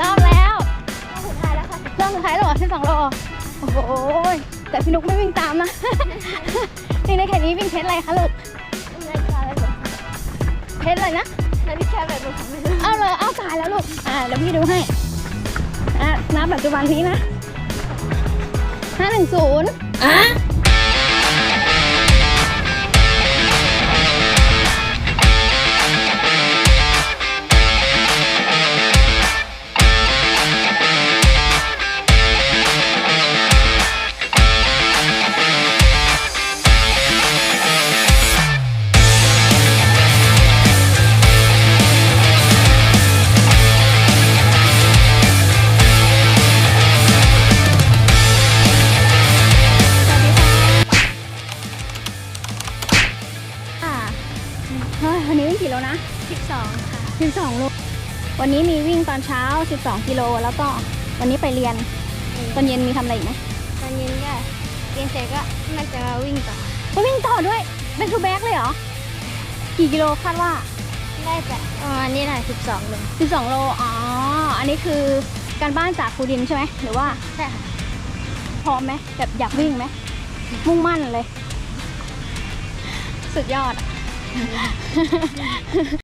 รอบแล้วรอบสุดท้ายแล้วค่ะรอบสุดท้ายแล้วเหรอสิบสองรอโอ้โหแต่พี่นุกไม่วิ่งตามนะวิ่งไแค่นี้วิ่งเพชรอะไรคะลูกเพชรอะไรนะนาฬิกาแบบไม่รู้เอาเลยเอาสายแล้วลูกอ่าเดี๋ยวพี่ดูให้อะนับปัจจุบันนี้นะห้าหนึ่งศูนย์อะ เฮ้ยวันนี้วิ่งกี่โลนะสิบสองค่ะ 12โลวันนี้มีวิ่งตอนเช้า 12 กิโล แล้วก็วันนี้ไปเรียน ตอนเย็นมีทำอะไรอีกไหมตอนเย็นก็เรียนเสร็จก็มันจะมาวิ่งต่อ ไปวิ่งต่อด้วยเป็นทูแบ็กเลยเหรอ กี่กิโลคาดว่า ได้แต่ประมาณนี้แหละสิบสองเลย12 โล อ๋อ อันนี้คือการบ้านจากครูดินใช่ไหม หรือว่าใช่ค่ะพร้อมไหมแบบอยากวิ่งไหม มุ่งมั่นเลย สุดยอดอะ フフフ。